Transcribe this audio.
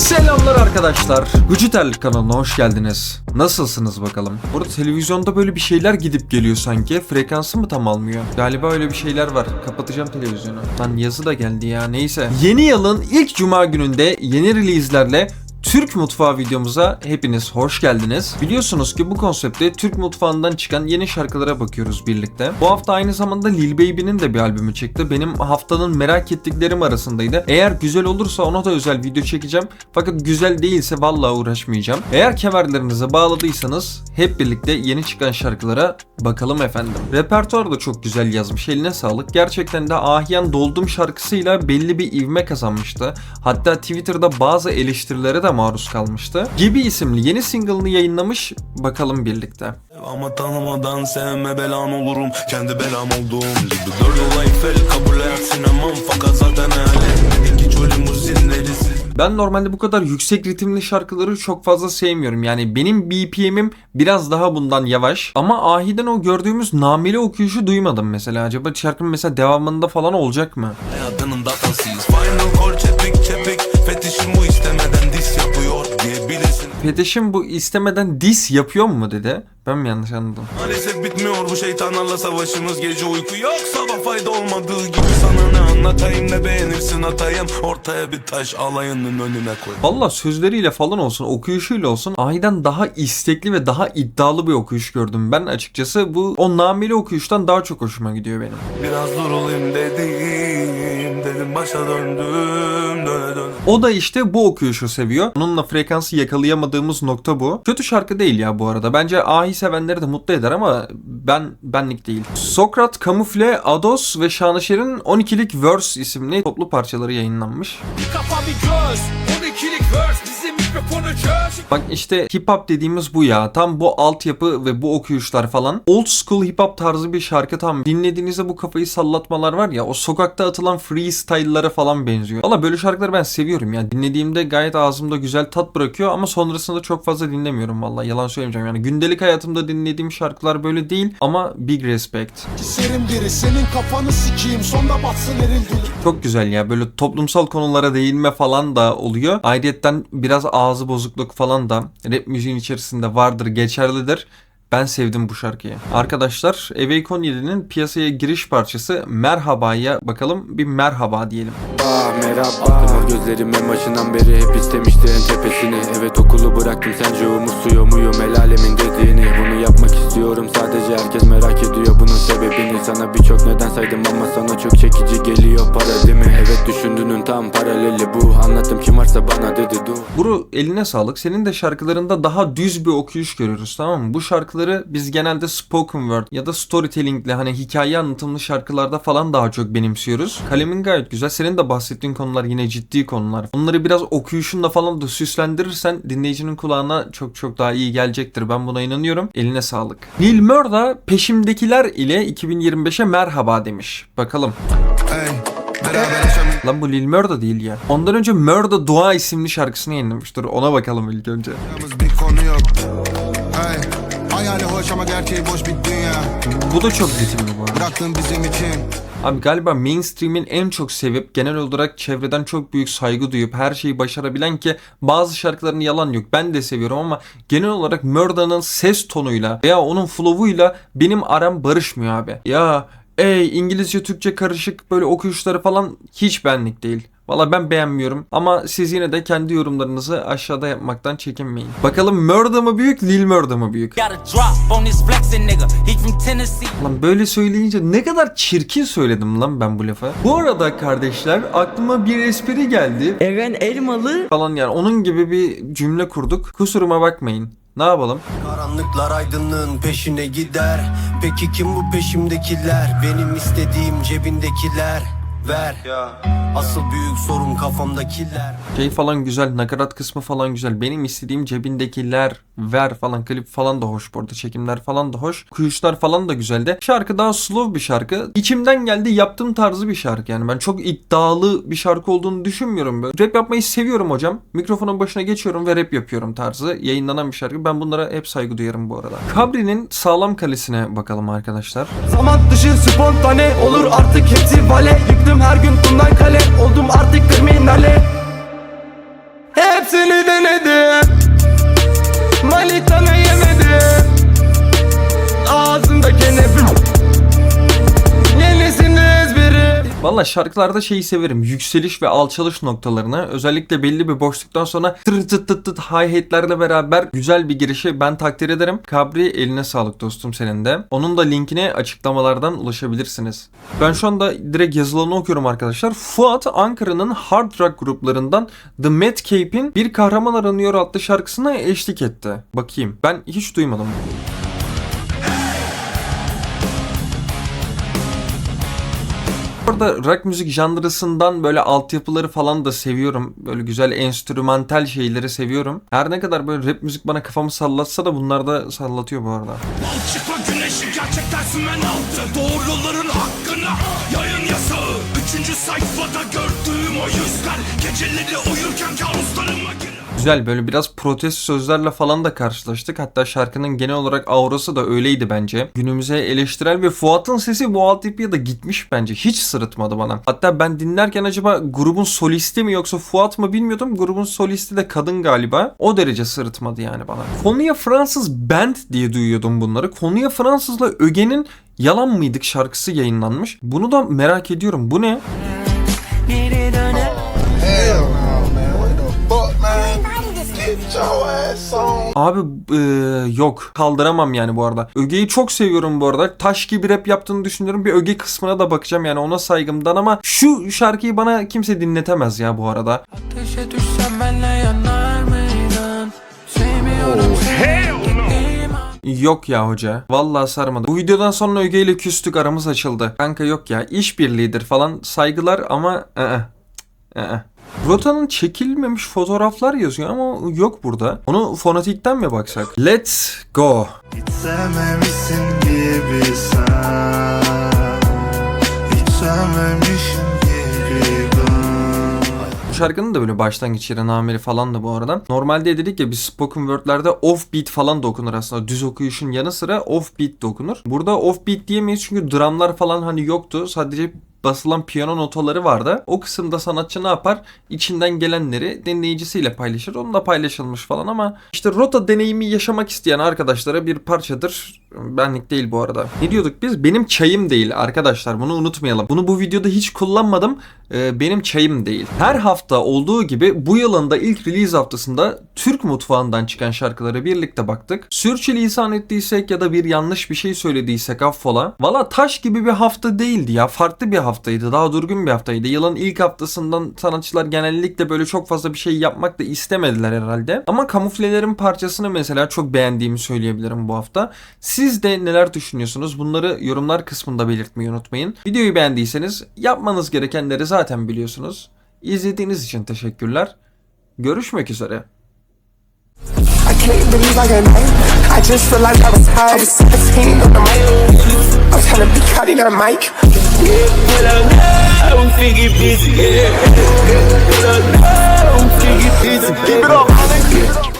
Selamlar arkadaşlar. Gucitel kanalına hoş geldiniz. Nasılsınız bakalım? Burada televizyonda böyle bir şeyler gidip geliyor sanki. Frekansı mı tam almıyor? Galiba öyle bir şeyler var. Kapatacağım televizyonu. Lan yazı da geldi ya neyse. Yeni yılın ilk cuma gününde yeni release'lerle Türk mutfağı videomuza hepiniz hoş geldiniz. Biliyorsunuz ki bu konseptte Türk mutfağından çıkan yeni şarkılara bakıyoruz birlikte. Bu hafta aynı zamanda Lil Baby'nin de bir albümü çıktı. Benim haftanın merak ettiklerim arasındaydı. Eğer güzel olursa ona da özel video çekeceğim. Fakat güzel değilse vallahi uğraşmayacağım. Eğer kemerlerinize bağladıysanız hep birlikte yeni çıkan şarkılara bakalım efendim. Repertuar da çok güzel yazmış. Eline sağlık. Gerçekten de Ahyan Doldum şarkısıyla belli bir ivme kazanmıştı. Hatta Twitter'da bazı eleştirilere de maruz kalmıştı. Gibi isimli yeni single'ını yayınlamış. Bakalım birlikte. Ama tanımadan sevme belan olurum Kendi belam olduğum gibi Dört yol Eiffel kabul sinemam Fakat zaten hayalim İki çölü muzinleri siz Ben normalde bu kadar yüksek ritimli şarkıları çok fazla sevmiyorum. Yani benim BPM'im biraz daha bundan yavaş. Ama Ahi'den o gördüğümüz nameli okuyuşu duymadım mesela. Acaba şarkının mesela devamında falan olacak mı? Hayatının datasıyız Final call çepik çepik Fetişim Peteşim bu istemeden dis yapıyor mu dedi. Ben mi yanlış anladım? Maalesef bitmiyor bu şeytanlarla savaşımız Gece uyku yok sabah fayda olmadığı gibi Sana ne anlatayım ne beğenirsin atayım Ortaya bir taş alayının önüne koy Valla sözleriyle falan olsun, okuyuşuyla olsun Ahi'den daha istekli ve daha iddialı bir okuyuş gördüm. Ben açıkçası bu o nameli okuyuştan daha çok hoşuma gidiyor benim. Biraz durulayım dedim Dedim başa döndüm döne döne O da işte bu okuyuşu seviyor. Onunla frekansı yakalayamadığımız nokta bu. Kötü şarkı değil ya bu arada. Bence Ahi sevenleri de mutlu eder ama ben benlik değil. Sokrat, Kamufle, Ados ve Şanışer'in 12'lik Verse isimli toplu parçaları yayınlanmış. Bir kafa bir göz 12'lik verse Bak işte hip hop dediğimiz bu ya. Tam bu altyapı ve bu okuyuşlar falan. Old school hip hop tarzı bir şarkı tam. Dinlediğinizde bu kafayı sallatmalar var ya. O sokakta atılan freestyle'lara falan benziyor. Valla böyle şarkıları ben seviyorum ya. Dinlediğimde gayet ağzımda güzel tat bırakıyor ama sonrasında çok fazla dinlemiyorum valla. Yalan söylemeyeceğim yani. Gündelik hayatımda dinlediğim şarkılar böyle değil ama big respect. Serin biri senin kafanı sikeyim sonda batsın eril dili Çok güzel ya. Böyle toplumsal konulara değinme falan da oluyor. Ayrıyetten biraz ağzı bozukluk falan da rap müziğin içerisinde vardır, geçerlidir. Ben sevdim bu şarkıyı. Arkadaşlar Eveycon 7'nin piyasaya giriş parçası Merhaba'ya bakalım bir merhaba diyelim. Ah merhaba Aklıma gözlerim en başından beri hep istemişti en tepesini Evet okulu bıraktım sence umutsuyor muyum el alemin dediğini Bunu yapmak istiyorum sadece herkes merak ediyor bunun sebebini Sana birçok neden saydım ama sana çok çekici geliyor para değil mi? Evet düşündüğünün tam paraleli bu Anlattım kim varsa bana dedi dur Buru eline sağlık. Senin de şarkılarında daha düz bir okuyuş görüyoruz tamam mı? Bu şarkıları biz genelde spoken word ya da storytellingle hani hikaye anlatımlı şarkılarda falan daha çok benimsiyoruz. Kalemin gayet güzel. Senin de bahsettiğin konular yine ciddi konular. Onları biraz okuyuşunla falan da süslendirirsen dinleyicinin kulağına çok çok daha iyi gelecektir. Ben buna inanıyorum. Eline sağlık. Lil Murda peşimdekiler ile 2025'e merhaba demiş. Bakalım. Lan bu Lil Murda değil ya. Ondan önce Murda Dua isimli şarkısını yayınlamıştır. Ona bakalım ilk önce. bir konu yok hey. Hayali hoş ama gerçeği boş bir dünya Bu da çok ritimli bu arada. Bıraktın bizim için Abi galiba mainstream'in en çok sevip genel olarak çevreden çok büyük saygı duyup her şeyi başarabilen ki bazı şarkıların yalan yok. Ben de seviyorum ama genel olarak Murda'nın ses tonuyla veya onun flow'uyla benim aram barışmıyor abi. Ya ey İngilizce Türkçe karışık böyle okuyuşları falan hiç benlik değil. Valla ben beğenmiyorum ama siz yine de kendi yorumlarınızı aşağıda yapmaktan çekinmeyin. Bakalım Murda mı büyük, Lil Murda mı büyük? Lan böyle söyleyince ne kadar çirkin söyledim lan ben bu lafı. Bu arada kardeşler aklıma bir espri geldi. Eren Elmalı Falan yani onun gibi bir cümle kurduk. Kusuruma bakmayın. Ne yapalım? Karanlıklar aydınlığın peşine gider Peki kim bu peşimdekiler? Benim istediğim cebindekiler Ver Asıl büyük sorun kafamdakiler Şey falan güzel, nakarat kısmı falan güzel. Benim istediğim cebindekiler ver falan klip falan da hoş bu arada. Çekimler falan da hoş. Kuyuşlar falan da güzeldi. Şarkı daha slow bir şarkı. İçimden geldi yaptığım tarzı bir şarkı yani. Ben çok iddialı bir şarkı olduğunu düşünmüyorum böyle. Rap yapmayı seviyorum hocam. Mikrofonun başına geçiyorum ve rap yapıyorum tarzı. Yayınlanan bir şarkı. Ben bunlara hep saygı duyarım bu arada. Kabri'nin sağlam kalesine bakalım arkadaşlar. Zaman dışı spontane olur artık hepsi vale Düştüm her gün kumdan kale Oldum artık kriminale Hepsini denedim. Valla şarkılarda şeyi severim. Yükseliş ve alçalış noktalarını. Özellikle belli bir boşluktan sonra tır tıt tıt tıt hi-hat'lerle beraber güzel bir girişi ben takdir ederim. Kabri eline sağlık dostum senin de. Onun da linkine açıklamalardan ulaşabilirsiniz. Ben şu anda direkt yazılanı okuyorum arkadaşlar. Fuat Ankara'nın hard rock gruplarından The Madcape'in Bir Kahraman Aranıyor adlı şarkısına eşlik etti. Bakayım. Ben hiç duymadım. Orada rock müzik janrısından böyle altyapıları falan da seviyorum. Böyle güzel enstrümantal şeyleri seviyorum. Her ne kadar böyle rap müzik bana kafamı sallatsa da bunlar da sallatıyor bu arada. Çıkma güneşi gerçekten sümen altı Doğruların hakkına yayın yasağı Üçüncü sayfada gördüğüm o yüzler Geceleri uyurken kabuslarıma girer Güzel böyle biraz protest sözlerle falan da karşılaştık. Hatta şarkının genel olarak aurası da öyleydi bence. Günümüze eleştirel ve Fuat'ın sesi bu altyapıya da gitmiş bence. Hiç sırıtmadı bana. Hatta ben dinlerken acaba grubun solisti mi yoksa Fuat mı bilmiyordum. Grubun solisti de kadın galiba. O derece sırıtmadı yani bana. Konuya Fransız Band diye duyuyordum bunları. Konuya Fransız'la Öge'nin Yalan mıydık şarkısı yayınlanmış. Bunu da merak ediyorum. Bu ne? Abi e, yok kaldıramam yani bu arada. Öge'yi çok seviyorum bu arada. Taş gibi rap yaptığını düşünüyorum. Bir Öge kısmına da bakacağım yani ona saygımdan ama şu şarkıyı bana kimse dinletemez ya bu arada. Yok ya hoca. Vallahi sarmadı. Bu videodan sonra Öge ile küstük aramız açıldı. Kanka yok ya işbirliğidir falan saygılar ama ı ı Rota'nın çekilmemiş fotoğraflar yazıyor ama yok burada. Onu fonetikten mi baksak? Let's go. Sevmemişsin gibi sen gibi Bu şarkının da böyle başlangıç yeri nameli falan da bu arada. Normalde dedik ya biz spoken word'lerde offbeat falan da okunur aslında. Düz okuyuşun yanı sıra offbeat de okunur. Burada offbeat diyemeyiz çünkü drumlar falan hani yoktu. Sadece basılan piyano notaları vardı. O kısımda sanatçı ne yapar? İçinden gelenleri dinleyicisiyle paylaşır. Onunla paylaşılmış falan ama işte rota deneyimi yaşamak isteyen arkadaşlara bir parçadır. Benlik değil bu arada. Ne diyorduk biz? Benim çayım değil arkadaşlar. Bunu unutmayalım. Bunu bu videoda hiç kullanmadım. Ee, benim çayım değil. Her hafta olduğu gibi bu yılın da ilk release haftasında Türk mutfağından çıkan şarkılara birlikte baktık. Sürçülisan ettiysek ya da bir yanlış bir şey söylediysek affola. Valla taş gibi bir hafta değildi ya. Farklı bir haftaydı. Daha durgun bir haftaydı. Yılın ilk haftasından sanatçılar genellikle böyle çok fazla bir şey yapmak da istemediler herhalde. Ama kamuflelerin parçasını mesela çok beğendiğimi söyleyebilirim bu hafta. Siz de neler düşünüyorsunuz? Bunları yorumlar kısmında belirtmeyi unutmayın. Videoyu beğendiyseniz yapmanız gerekenleri zaten biliyorsunuz. İzlediğiniz için teşekkürler. Görüşmek üzere. I can't believe I got night. I just realized I was high. I was 16 on the mic. trying to be cutting in her mic. I don't think it busy, yeah. I don't think it busy. Keep it up.